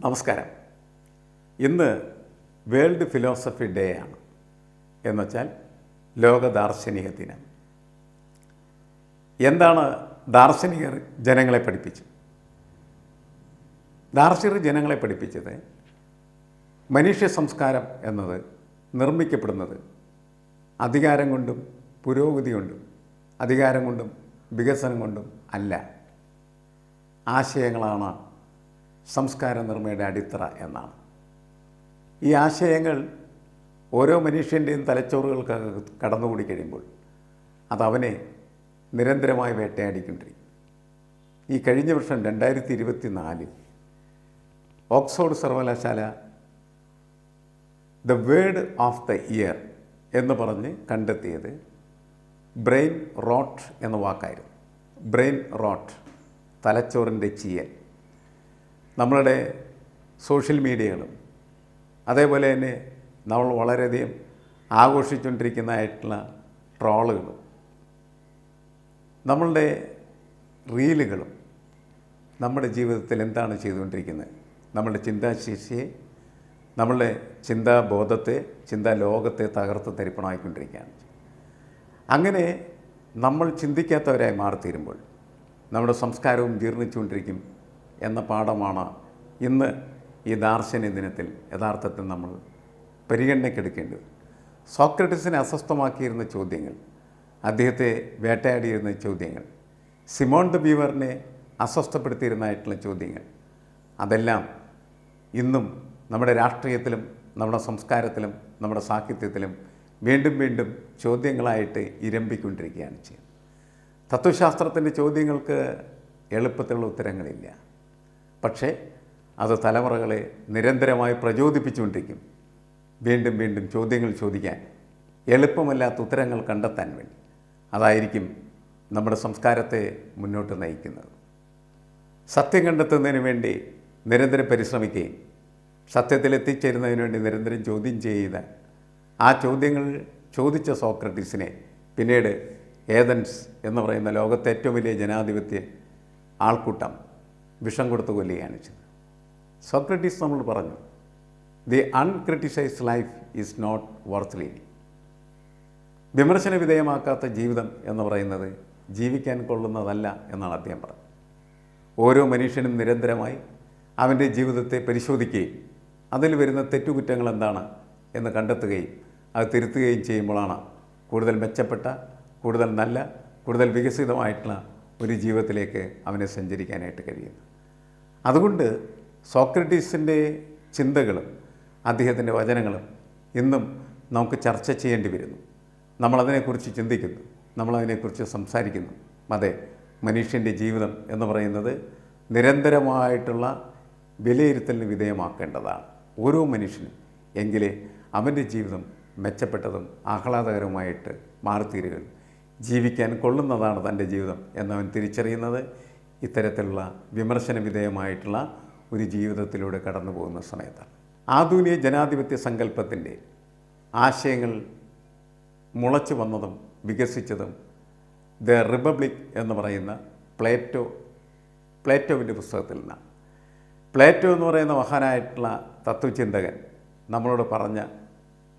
നമസ്കാരം. ഇന്ന് world philosophy day ആണ് എന്നുവെച്ചാൽ ലോക ദാർശനിക ദിനം. എന്താണ് ദാർശനികർ ജനങ്ങളെ പഠിപ്പിച്ചു ദാർശനികർ ജനങ്ങളെ പഠിപ്പിച്ചത് മനുഷ്യ സംസ്കാരം എന്നത് നിർമ്മിക്കപ്പെടുന്നത് അധികാരം കൊണ്ടും പുരോഗതി കൊണ്ടും അധികാരം കൊണ്ടും വികസനം കൊണ്ടും അല്ല. ആശയങ്ങളാണ് സംസ്കാര നിർമ്മയുടെ അടിത്തറ എന്നാണ്. ഈ ആശയങ്ങൾ ഓരോ മനുഷ്യന്റെയും തലച്ചോറുകൾക്ക് കടന്നുകൂടി കഴിയുമ്പോൾ അത് അവനെ നിരന്തരമായി വേട്ടയാടിക്കൊണ്ടിരിക്കും. ഈ കഴിഞ്ഞ വർഷം രണ്ടായിരത്തി ഇരുപത്തി നാലിൽ ഓക്സ്ഫോർഡ് സർവകലാശാല the word of the year എന്ന് പറഞ്ഞ് കണ്ടെത്തിയത് ബ്രെയിൻ റോട്ട് എന്ന വാക്കായിരുന്നു. ബ്രെയിൻ റോട്ട് തലച്ചോറിന്റെ ചീയൽ. നമ്മളുടെ സോഷ്യൽ മീഡിയകളും അതേപോലെ തന്നെ നമ്മൾ വളരെയധികം ആഘോഷിച്ചുകൊണ്ടിരിക്കുന്നതായിട്ടുള്ള ട്രോളുകളും നമ്മളുടെ റീലുകളും നമ്മുടെ ജീവിതത്തിൽ എന്താണ് ചെയ്തുകൊണ്ടിരിക്കുന്നത്? നമ്മുടെ ചിന്താശേഷിയെ നമ്മളുടെ ചിന്താബോധത്തെ ചിന്താലോകത്തെ തകർത്ത് തരിപ്പണമായിക്കൊണ്ടിരിക്കുകയാണ്. അങ്ങനെ നമ്മൾ ചിന്തിക്കാത്തവരായി മാറിത്തീരുമ്പോൾ നമ്മുടെ സംസ്കാരവും ജീർണിച്ചുകൊണ്ടിരിക്കും. എന്ന പാഠമാണ് ഇന്ന് ഈ ദാർശനിക ദിനത്തിൽ യഥാർത്ഥത്തിൽ നമ്മൾ പരിഗണനയ്ക്കെടുക്കേണ്ടത്. സോക്രട്ടിസിനെ അസ്വസ്ഥമാക്കിയിരുന്ന ചോദ്യങ്ങൾ അദ്ദേഹത്തെ വേട്ടയാടിയിരുന്ന ചോദ്യങ്ങൾ സിമോൺ ദ ബീവറിനെ അസ്വസ്ഥപ്പെടുത്തിയിരുന്നതായിട്ടുള്ള ചോദ്യങ്ങൾ അതെല്ലാം ഇന്നും നമ്മുടെ രാഷ്ട്രീയത്തിലും നമ്മുടെ സംസ്കാരത്തിലും നമ്മുടെ സാഹിത്യത്തിലും വീണ്ടും വീണ്ടും ചോദ്യങ്ങളായിട്ട് ഇരമ്പിക്കൊണ്ടിരിക്കുകയാണ് ചെയ്യുന്നത്. തത്വശാസ്ത്രത്തിന്റെ ചോദ്യങ്ങൾക്ക് എളുപ്പത്തിലുള്ള ഉത്തരങ്ങളില്ല. പക്ഷേ അത് തലമുറകളെ നിരന്തരമായി പ്രചോദിപ്പിച്ചുകൊണ്ടിരിക്കും. വീണ്ടും വീണ്ടും ചോദ്യങ്ങൾ ചോദിക്കാൻ എളുപ്പമല്ലാത്ത ഉത്തരങ്ങൾ കണ്ടെത്താൻ വേണ്ടി. അതായിരിക്കും നമ്മുടെ സംസ്കാരത്തെ മുന്നോട്ട് നയിക്കുന്നത്. സത്യം കണ്ടെത്തുന്നതിന് വേണ്ടി നിരന്തരം പരിശ്രമിക്കുകയും സത്യത്തിലെത്തിച്ചേരുന്നതിന് വേണ്ടി നിരന്തരം ചോദ്യം ചെയ്ത ആ ചോദ്യങ്ങൾ ചോദിച്ച സോക്രട്ടീസിനെ പിന്നീട് ഏതൻസ് എന്ന് പറയുന്ന ലോകത്തെ ഏറ്റവും വലിയ ജനാധിപത്യ ആൾക്കൂട്ടം വിഷം കൊടുത്ത് കൊല്ലുകയാണ് ചെയ്തത്. സോക്രട്ടീസ് നമ്മൾ പറഞ്ഞു the uncriticised life is not worth living വിമർശന വിധേയമാക്കാത്ത ജീവിതം എന്ന് പറയുന്നത് ജീവിക്കാൻ കൊള്ളുന്നതല്ല എന്നാണ് അദ്ദേഹം പറഞ്ഞത്. ഓരോ മനുഷ്യനും നിരന്തരമായി അവന്റെ ജീവിതത്തെ പരിശോധിക്കുകയും അതിൽ വരുന്ന തെറ്റുകുറ്റങ്ങൾ എന്താണ് എന്ന് കണ്ടെത്തുകയും അത് തിരുത്തുകയും ചെയ്യുമ്പോഴാണ് കൂടുതൽ മെച്ചപ്പെട്ട കൂടുതൽ നല്ല കൂടുതൽ വികസിതമായിട്ടുള്ള ഒരു ജീവിതത്തിലേക്ക് അവനെ സഞ്ചരിക്കാനായിട്ട് കഴിയുന്നത്. അതുകൊണ്ട് സോക്രട്ടീസിന്റെ ചിന്തകളും അദ്ദേഹത്തിന്റെ വചനങ്ങളും ഇന്നും നമുക്ക് ചർച്ച ചെയ്യേണ്ടി വരുന്നു. നമ്മളതിനെക്കുറിച്ച് ചിന്തിക്കുന്നു. നമ്മളതിനെക്കുറിച്ച് സംസാരിക്കുന്നു. അതെ മനുഷ്യന്റെ ജീവിതം എന്ന് പറയുന്നത് നിരന്തരമായിട്ടുള്ള വിലയിരുത്തലിന് വിധേയമാക്കേണ്ടതാണ്. ഓരോ മനുഷ്യനും എങ്കിലേ അവന്റെ ജീവിതം മെച്ചപ്പെട്ടതും ആഹ്ലാദകരവുമായിട്ട് മാറിത്തീരുകയും ജീവിക്കാൻ കൊള്ളുന്നതാണ് തന്റെ ജീവിതം എന്നവൻ തിരിച്ചറിയുന്നത്. ഇത്തരത്തിലുള്ള വിമർശന വിധേയമായിട്ടുള്ള ഒരു ജീവിതത്തിലൂടെ കടന്നു പോകുന്ന സമയത്താണ്. ആധുനിക ജനാധിപത്യ സങ്കല്പത്തിന്റെ ആശയങ്ങൾ മുളച്ചു വന്നതും വികസിച്ചതും ദ റിപ്പബ്ലിക് എന്ന് പറയുന്ന പ്ലേറ്റോ പ്ലേറ്റോവിന്റെ പുസ്തകത്തിൽ നിന്നാണ്. പ്ലേറ്റോ എന്ന് പറയുന്ന മഹാനായിട്ടുള്ള തത്വചിന്തകൻ നമ്മളോട് പറഞ്ഞ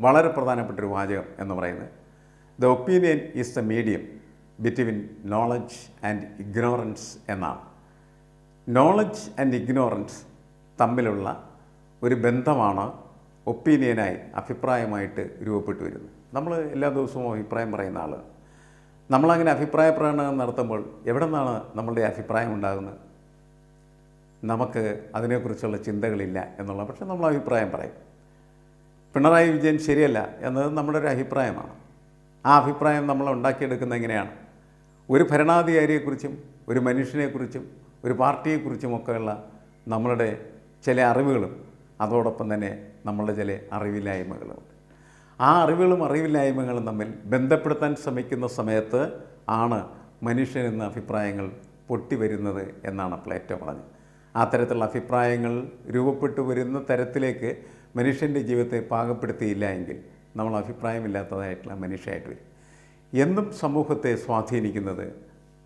വളരെ പ്രധാനപ്പെട്ടൊരു വാചകം എന്ന് പറയുന്നത് the opinion is the medium. Between knowledge and ignorance എന്നാണ്. നോളജ് ആൻഡ് ഇഗ്നോറൻസ് തമ്മിലുള്ള ഒരു ബന്ധമാണ് ഒപ്പീനിയനായി അഭിപ്രായമായിട്ട് രൂപപ്പെട്ടു വരുന്നത്. നമ്മൾ എല്ലാ ദിവസവും അഭിപ്രായം പറയുന്ന ആൾ നമ്മളങ്ങനെ അഭിപ്രായ പ്രകടനം നടത്തുമ്പോൾ എവിടെ നിന്നാണ് നമ്മളുടെ അഭിപ്രായം ഉണ്ടാകുന്നത്? നമുക്ക് അതിനെക്കുറിച്ചുള്ള ചിന്തകളില്ല എന്നുള്ള പക്ഷെ നമ്മൾ അഭിപ്രായം പറയും. പിണറായി വിജയൻ ശരിയല്ല എന്നത് നമ്മുടെ ഒരു അഭിപ്രായമാണ്. ആ അഭിപ്രായം നമ്മൾ ഉണ്ടാക്കിയെടുക്കുന്നത് എങ്ങനെയാണ്? ഒരു ഭരണാധികാരിയെക്കുറിച്ചും ഒരു മനുഷ്യനെക്കുറിച്ചും ഒരു പാർട്ടിയെക്കുറിച്ചുമൊക്കെയുള്ള നമ്മളുടെ ചില അറിവുകളും അതോടൊപ്പം തന്നെ നമ്മളുടെ ചില അറിവില്ലായ്മകളും. ആ അറിവുകളും അറിവില്ലായ്മകളും തമ്മിൽ ബന്ധപ്പെടുത്താൻ ശ്രമിക്കുന്ന സമയത്ത് ആണ് മനുഷ്യൻ എന്ന അഭിപ്രായങ്ങൾ പൊട്ടി വരുന്നത് എന്നാണ് പ്ലേറ്റോ പറഞ്ഞത്. ആ തരത്തിലുള്ള അഭിപ്രായങ്ങൾ രൂപപ്പെട്ടു വരുന്ന തരത്തിലേക്ക് മനുഷ്യന്റെ ജീവിതത്തെ പാകപ്പെടുത്തിയില്ല എങ്കിൽ നമ്മൾ അഭിപ്രായമില്ലാത്തതായിട്ടുള്ള മനുഷ്യരായിട്ട് വരും. എന്നും സമൂഹത്തെ സ്വാധീനിക്കുന്നത്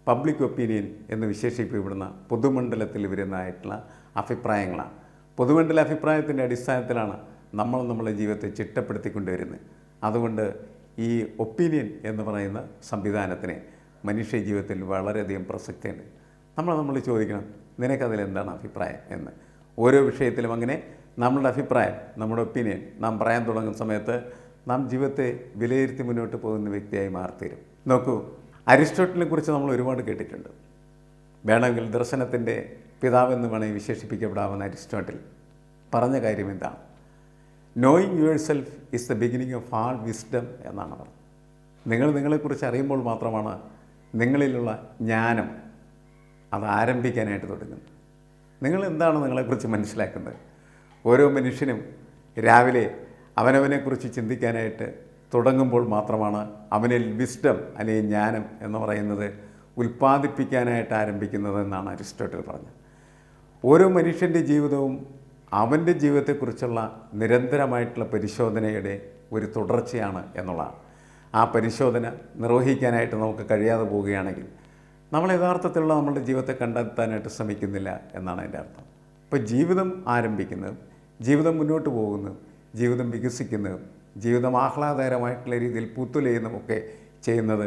പബ്ലിക് ഒപ്പീനിയൻ എന്ന് വിശേഷിപ്പിക്കപ്പെടുന്ന പൊതുമണ്ഡലത്തിൽ വരുന്നതായിട്ടുള്ള അഭിപ്രായങ്ങളാണ്. പൊതുമണ്ഡല അഭിപ്രായത്തിന്റെ അടിസ്ഥാനത്തിലാണ് നമ്മൾ നമ്മുടെ ജീവിതത്തെ ചിട്ടപ്പെടുത്തിക്കൊണ്ടുവരുന്നത്. അതുകൊണ്ട് ഈ ഒപ്പീനിയൻ എന്ന് പറയുന്ന സംവിധാനത്തിന് മനുഷ്യ ജീവിതത്തിൽ വളരെയധികം പ്രസക്തിയുണ്ട്. നമ്മൾ നമ്മൾ ചോദിക്കണം നിനക്കതിൽ എന്താണ് അഭിപ്രായം? എന്ന്. ഓരോ വിഷയത്തിലും അങ്ങനെ നമ്മളുടെ അഭിപ്രായം നമ്മുടെ ഒപ്പീനിയൻ നാം പറയാൻ തുടങ്ങുന്ന സമയത്ത് നാം ജീവിതത്തെ വിലയിരുത്തി മുന്നോട്ട് പോകുന്ന വ്യക്തിയായി മാറിത്തീരും. നോക്കൂ അരിസ്റ്റോട്ടലിനെ കുറിച്ച് നമ്മൾ ഒരുപാട് കേട്ടിട്ടുണ്ട്. വേണമെങ്കിൽ ദർശനത്തിന്റെ പിതാവെന്ന് വേണമെങ്കിൽ വിശേഷിപ്പിക്കപ്പെടാവുന്ന അരിസ്റ്റോട്ടിൽ പറഞ്ഞ കാര്യം എന്താണ്? Knowing yourself is the beginning of all wisdom എന്നാണ് പറഞ്ഞത്. നിങ്ങൾ നിങ്ങളെക്കുറിച്ച് അറിയുമ്പോൾ മാത്രമാണ് നിങ്ങളിലുള്ള ജ്ഞാനം അത് ആരംഭിക്കാനായിട്ട് തുടങ്ങുന്നത്. നിങ്ങൾ എന്താണ് നിങ്ങളെക്കുറിച്ച് മനസ്സിലാക്കുന്നത്? ഓരോ മനുഷ്യനും രാവിലെ അവനവനെക്കുറിച്ച് ചിന്തിക്കാനായിട്ട് തുടങ്ങുമ്പോൾ മാത്രമാണ് അവനിൽ വിസ്ഡം അല്ലെങ്കിൽ ജ്ഞാനം എന്ന് പറയുന്നത് ഉൽപ്പാദിപ്പിക്കാനായിട്ട് ആരംഭിക്കുന്നതെന്നാണ് അരിസ്റ്റോട്ടിൽ പറഞ്ഞത്. ഓരോ മനുഷ്യന്റെ ജീവിതവും അവന്റെ ജീവിതത്തെക്കുറിച്ചുള്ള നിരന്തരമായിട്ടുള്ള പരിശോധനയുടെ ഒരു തുടർച്ചയാണ് എന്നുള്ളതാണ്. ആ പരിശോധന നിർവഹിക്കാനായിട്ട് നമുക്ക് കഴിയാതെ പോവുകയാണെങ്കിൽ നമ്മൾ യഥാർത്ഥത്തിലുള്ള നമ്മളുടെ ജീവിതത്തെ കണ്ടെത്താനായിട്ട് ശ്രമിക്കുന്നില്ല എന്നാണ് എന്റെ അർത്ഥം. അപ്പോൾ ജീവിതം ആരംഭിക്കുന്നതും ജീവിതം മുന്നോട്ട് പോകുന്നതും ജീവിതം വികസിക്കുന്നതും ജീവിതം ആഹ്ലാദകരമായിട്ടുള്ള രീതിയിൽ പുത്തുലയുന്നതുമൊക്കെ ചെയ്യുന്നത്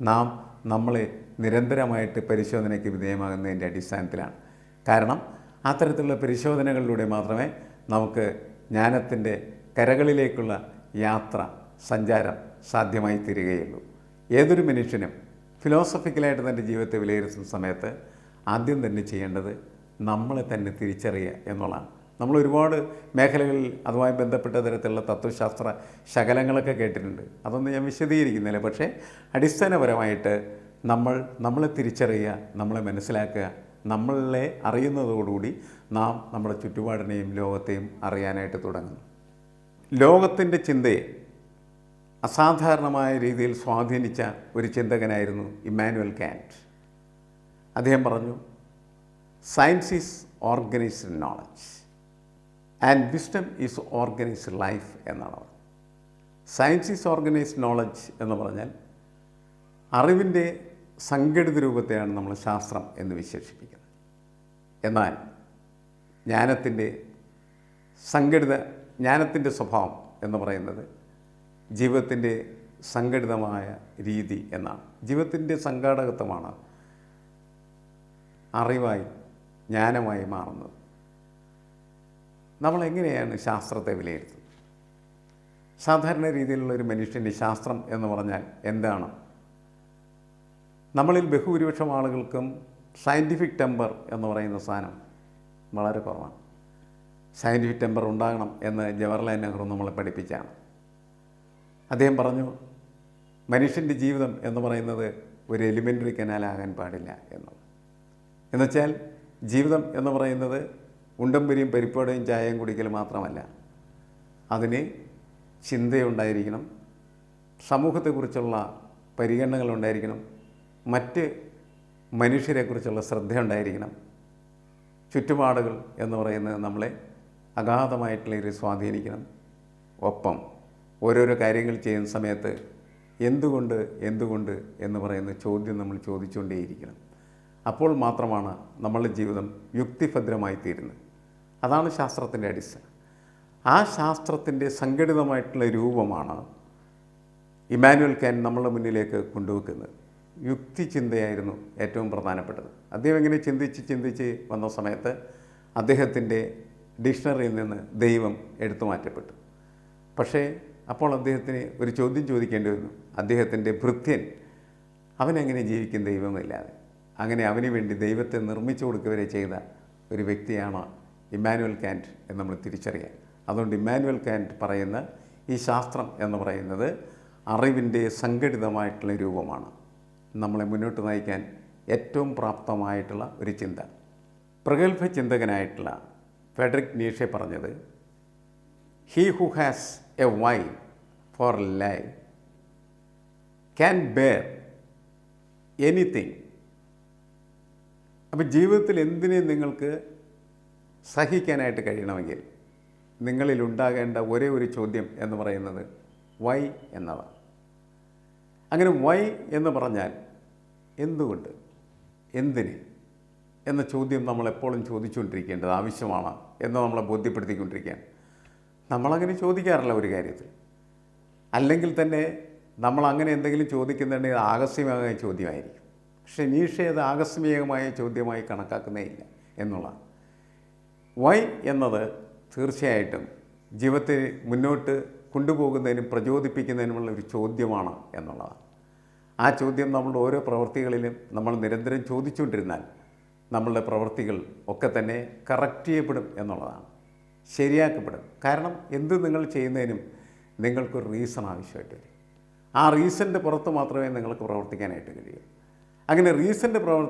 നാം നമ്മളെ നിരന്തരമായിട്ട് പരിശോധനയ്ക്ക് വിധേയമാകുന്നതിന്റെ അടിസ്ഥാനത്തിലാണ്. കാരണം അത്തരത്തിലുള്ള പരിശോധനകളിലൂടെ മാത്രമേ നമുക്ക് ജ്ഞാനത്തിന്റെ കരകളിലേക്കുള്ള യാത്ര സഞ്ചാരം സാധ്യമായി തീരുകയുള്ളൂ. ഏതൊരു മനുഷ്യനും ഫിലോസഫിക്കലായിട്ട് തന്റെ ജീവിതത്തെ വിലയിരുത്തുന്ന സമയത്ത് ആദ്യം തന്നെ ചെയ്യേണ്ടത് നമ്മളെ തന്നെ തിരിച്ചറിയുക എന്നുള്ളതാണ്. നമ്മൾ ഒരുപാട് മേഖലകളിൽ അതുമായി ബന്ധപ്പെട്ട തരത്തിലുള്ള തത്വശാസ്ത്ര ശകലങ്ങളൊക്കെ കേട്ടിട്ടുണ്ട്. അതൊന്നും ഞാൻ വിശദീകരിക്കുന്നില്ല. പക്ഷേ അടിസ്ഥാനപരമായിട്ട് നമ്മൾ നമ്മളെ തിരിച്ചറിയുക നമ്മളെ മനസ്സിലാക്കുക നമ്മളെ അറിയുന്നതോടുകൂടി നാം നമ്മുടെ ചുറ്റുപാടിനെയും ലോകത്തെയും അറിയാനായിട്ട് തുടങ്ങുന്നു. ലോകത്തിന്റെ ചിന്തയെ അസാധാരണമായ രീതിയിൽ സ്വാധീനിച്ച ഒരു ചിന്തകനായിരുന്നു ഇമ്മാനുവൽ കാന്റ് അദ്ദേഹം പറഞ്ഞു science is organised knowledge and wisdom is organised life എന്നാണ് സയൻസ് ഈസ് ഓർഗനൈസ്ഡ് നോളജ് എന്ന് പറഞ്ഞാൽ അറിവിന്റെ സംഘടിത രൂപത്തെയാണ് നമ്മൾ ശാസ്ത്രം എന്ന് വിശേഷിപ്പിക്കുന്നത്. എന്നാൽ ജ്ഞാനത്തിന്റെ സംഘടിത ജ്ഞാനത്തിന്റെ സ്വഭാവം എന്ന് പറയുന്നത് ജീവിതത്തിന്റെ സംഘടിതമായ രീതി എന്നാണ്. ജീവിതത്തിന്റെ സംഘാടകത്വമാണ് അറിവായി ജ്ഞാനമായി മാറുന്നത്. നമ്മൾ എങ്ങനെയാണ് ശാസ്ത്രത്തെ വിലയിരുത്തുന്നത്? സാധാരണ രീതിയിലുള്ള ഒരു മനുഷ്യന്റെ ശാസ്ത്രം എന്ന് പറഞ്ഞാൽ എന്താണ്? നമ്മളിൽ ബഹുഭൂരിപക്ഷം ആളുകൾക്കും സയന്റിഫിക് ടെമ്പർ എന്ന് പറയുന്ന സാധനം വളരെ കുറവാണ്. സയന്റിഫിക് ടെമ്പർ ഉണ്ടാകണം എന്ന് ജവഹർലാൽ നെഹ്റു നമ്മളെ പഠിപ്പിച്ചാണ്. അദ്ദേഹം പറഞ്ഞു മനുഷ്യന്റെ ജീവിതം എന്ന് പറയുന്നത് ഒരു എലിമെന്ററി കനാലാകാൻ പാടില്ല എന്നുള്ളത്. എന്നുവെച്ചാൽ ജീവിതം എന്ന് പറയുന്നത് ഉണ്ടംപരിയും പരിപ്പോടയും ചായയും കുടിക്കൽ മാത്രമല്ല. അതിന് ചിന്തയുണ്ടായിരിക്കണം. സമൂഹത്തെക്കുറിച്ചുള്ള പരിഗണനകൾ ഉണ്ടായിരിക്കണം മറ്റ് മനുഷ്യരെക്കുറിച്ചുള്ള ശ്രദ്ധ ഉണ്ടായിരിക്കണം ചുറ്റുപാടുകൾ എന്ന് പറയുന്നത് നമ്മളെ അഗാധമായിട്ടുള്ള ഒരു സ്വാധീനിക്കണം. ഒപ്പം ഓരോരോ കാര്യങ്ങൾ ചെയ്യുന്ന സമയത്ത് എന്തുകൊണ്ട് എന്തുകൊണ്ട് എന്ന് പറയുന്ന ചോദ്യം നമ്മൾ ചോദിച്ചുകൊണ്ടേയിരിക്കണം. അപ്പോൾ മാത്രമാണ് നമ്മളുടെ ജീവിതം യുക്തിഭദ്രമായി തീരുന്നത് അതാണ് ശാസ്ത്രത്തിന്റെ അടിസ്ഥാനം. ആ ശാസ്ത്രത്തിന്റെ സംഘടിതമായിട്ടുള്ള രൂപമാണ് ഇമാനുവൽ കാൻ നമ്മളുടെ മുന്നിലേക്ക് കൊണ്ടുവെക്കുന്നത്. യുക്തി ചിന്തയായിരുന്നു ഏറ്റവും പ്രധാനപ്പെട്ടത്. അദ്ദേഹം ഇങ്ങനെ ചിന്തിച്ച് ചിന്തിച്ച് വന്ന സമയത്ത് അദ്ദേഹത്തിന്റെ ഡിക്ഷണറിയിൽ നിന്ന് ദൈവം എടുത്തു മാറ്റപ്പെട്ടു. പക്ഷേ അപ്പോൾ അദ്ദേഹത്തിന് ഒരു ചോദ്യം ചോദിക്കേണ്ടി വന്നു. അദ്ദേഹത്തിന്റെ ഭൃത്യൻ അവനെങ്ങനെ ജീവിക്കും ദൈവമില്ലാതെ? അങ്ങനെ അവന് വേണ്ടി ദൈവത്തെ നിർമ്മിച്ചു കൊടുക്കുക വരെ ചെയ്ത ഒരു വ്യക്തിയാണ് ഇമ്മാനുവൽ കാന്റ് എന്ന് നമ്മൾ തിരിച്ചറിയാം. അതുകൊണ്ട് ഇമ്മാനുവൽ കാന്റ് പറയുന്ന ഈ ശാസ്ത്രം എന്ന് പറയുന്നത് അറിവിന്റെ സംഘടിതമായിട്ടുള്ള രൂപമാണ്. നമ്മളെ മുന്നോട്ട് നയിക്കാൻ ഏറ്റവും പ്രാപ്തമായിട്ടുള്ള ഒരു ചിന്ത. പ്രഗത്ഭ ചിന്തകനായിട്ടുള്ള ഫെഡറിക് നീഷെ പറഞ്ഞത് he who has a why for life can bear anything അപ്പോൾ ജീവിതത്തിൽ എന്തിനേയും നിങ്ങൾക്ക് സഹിക്കാനായിട്ട് കഴിയണമെങ്കിൽ നിങ്ങളിൽ ഉണ്ടാകേണ്ട ഒരേ ഒരു ചോദ്യം എന്ന് പറയുന്നത് വൈ എന്നതാണ് അങ്ങനെ വൈ എന്ന് പറഞ്ഞാൽ എന്തുകൊണ്ട്? എന്തിന്? എന്ന ചോദ്യം നമ്മളെപ്പോഴും ചോദിച്ചുകൊണ്ടിരിക്കേണ്ടത് ആവശ്യമാണ് എന്ന് നമ്മളെ ബോധ്യപ്പെടുത്തിക്കൊണ്ടിരിക്കുകയാണ്. നമ്മളങ്ങനെ ചോദിക്കാറില്ല ഒരു കാര്യത്തിൽ. അല്ലെങ്കിൽ തന്നെ നമ്മൾ അങ്ങനെ എന്തെങ്കിലും ചോദിക്കുന്നുണ്ടെങ്കിൽ ആകസ്മികമായ ചോദ്യമായിരിക്കും. പക്ഷേ നീഷ അത് ആകസ്മികമായ ചോദ്യമായി കണക്കാക്കുന്നേ ഇല്ല എന്നുള്ളതാണ്. വൈ എന്നത് തീർച്ചയായിട്ടും ജീവിതത്തെ മുന്നോട്ട് കൊണ്ടുപോകുന്നതിനും പ്രചോദിപ്പിക്കുന്നതിനുമുള്ള ഒരു ചോദ്യമാണ് എന്നുള്ളതാണ്. ആ ചോദ്യം നമ്മളുടെ ഓരോ പ്രവൃത്തികളിലും നമ്മൾ നിരന്തരം ചോദിച്ചുകൊണ്ടിരുന്നാൽ നമ്മളുടെ പ്രവൃത്തികൾ ഒക്കെ തന്നെ കറക്റ്റ് ചെയ്യപ്പെടും എന്നുള്ളതാണ്. ശരിയാക്കപ്പെടും. കാരണം എന്ത് നിങ്ങൾ ചെയ്യുന്നതിനും നിങ്ങൾക്കൊരു റീസൺ ആവശ്യമായിട്ട് വരും. ആ റീസന്റെ പുറത്ത് മാത്രമേ നിങ്ങൾക്ക് പ്രവർത്തിക്കാനായിട്ട് കഴിയൂ. അങ്ങനെ റീസന്റെ പ്രവർ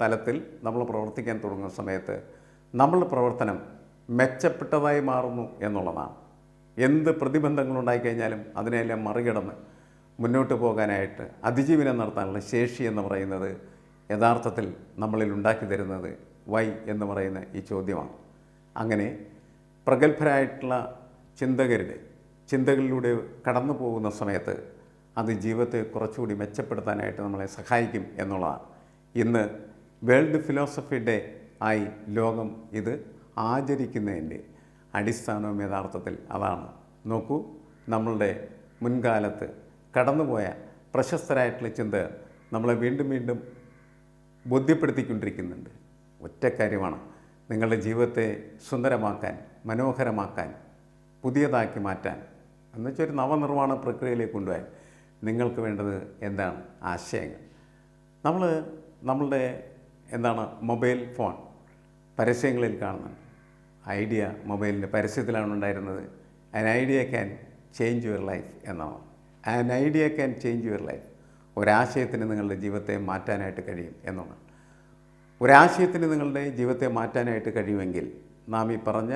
തലത്തിൽ നമ്മൾ പ്രവർത്തിക്കാൻ തുടങ്ങുന്ന സമയത്ത് നമ്മളുടെ പ്രവർത്തനം മെച്ചപ്പെട്ടതായി മാറുന്നു എന്നുള്ളതാണ്. എന്ത് പ്രതിബന്ധങ്ങളുണ്ടായിക്കഴിഞ്ഞാലും അതിനെല്ലാം മറികടന്ന് മുന്നോട്ട് പോകാനായിട്ട് അതിജീവനം നടത്താനുള്ള ശേഷി എന്ന് പറയുന്നത് യഥാർത്ഥത്തിൽ നമ്മളിൽ ഉണ്ടാക്കി തരുന്നത് വൈ എന്ന് പറയുന്ന ഈ ചോദ്യമാണ്. അങ്ങനെ പ്രഗത്ഭരായിട്ടുള്ള ചിന്തകരുടെ ചിന്തകളിലൂടെ കടന്നു പോകുന്ന സമയത്ത് അത് ജീവിതത്തെ കുറച്ചുകൂടി മെച്ചപ്പെടുത്താനായിട്ട് നമ്മളെ സഹായിക്കും എന്നുള്ളതാണ്. ഇന്ന് വേൾഡ് ഫിലോസഫി ഡേ ആയി ലോകം ഇത് ആചരിക്കുന്നതിന്റെ അടിസ്ഥാനവും യഥാർത്ഥത്തിൽ അതാണ്. നോക്കൂ നമ്മളുടെ മുൻകാലത്ത് കടന്നുപോയ പ്രശസ്തരായിട്ടുള്ള ചിന്ത നമ്മളെ വീണ്ടും വീണ്ടും ബോധ്യപ്പെടുത്തിക്കൊണ്ടിരിക്കുന്നുണ്ട്. ഒറ്റ കാര്യമാണ് നിങ്ങളുടെ ജീവിതത്തെ സുന്ദരമാക്കാൻ മനോഹരമാക്കാൻ പുതിയതാക്കി മാറ്റാൻ. എന്നുവെച്ചാൽ ഒരു നവനിർമ്മാണ പ്രക്രിയയിലേക്ക് കൊണ്ടുപോയാൽ നിങ്ങൾക്ക് വേണ്ടത് എന്താണ്? ആശയങ്ങൾ. നമ്മൾ നമ്മളുടെ എന്താണ്? Mobile phone. പരസ്യങ്ങളിൽ കാണുന്നുണ്ട് ഐഡിയ മൊബൈലിന്റെ പരസ്യത്തിലാണ് ഉണ്ടായിരുന്നത്. An idea can change your life എന്നാണ്. An idea can change your life ഒരാശയത്തിന് നിങ്ങളുടെ ജീവിതത്തെ മാറ്റാനായിട്ട് കഴിയും എന്നാണ്. ഒരാശയത്തിന് നിങ്ങളുടെ ജീവിതത്തെ മാറ്റാനായിട്ട് കഴിയുമെങ്കിൽ നാം ഈ പറഞ്ഞ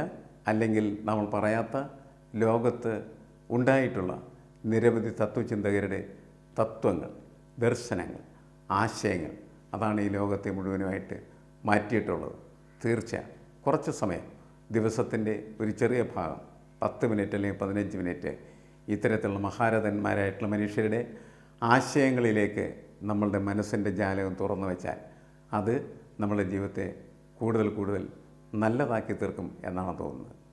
അല്ലെങ്കിൽ നമ്മൾ പറയാത്ത ലോകത്ത് ഉണ്ടായിട്ടുള്ള നിരവധി തത്വചിന്തകരുടെ തത്വങ്ങൾ ദർശനങ്ങൾ ആശയങ്ങൾ അതാണ് ഈ ലോകത്തെ മുഴുവനുമായിട്ട് മാറ്റിയിട്ടുള്ളത്. തീർച്ച കുറച്ച് സമയം. ദിവസത്തിന്റെ ഒരു ചെറിയ ഭാഗം. പത്ത് മിനിറ്റ് അല്ലെങ്കിൽ പതിനഞ്ച് മിനിറ്റ്. ഇത്തരത്തിലുള്ള മഹാരഥന്മാരായിട്ടുള്ള മനുഷ്യരുടെ ആശയങ്ങളിലേക്ക് നമ്മളുടെ മനസ്സിന്റെ ജാലകം തുറന്നു വെച്ചാൽ അത് നമ്മുടെ ജീവിതത്തെ കൂടുതൽ കൂടുതൽ നല്ലതാക്കി തീർക്കും എന്നാണ് തോന്നുന്നത്.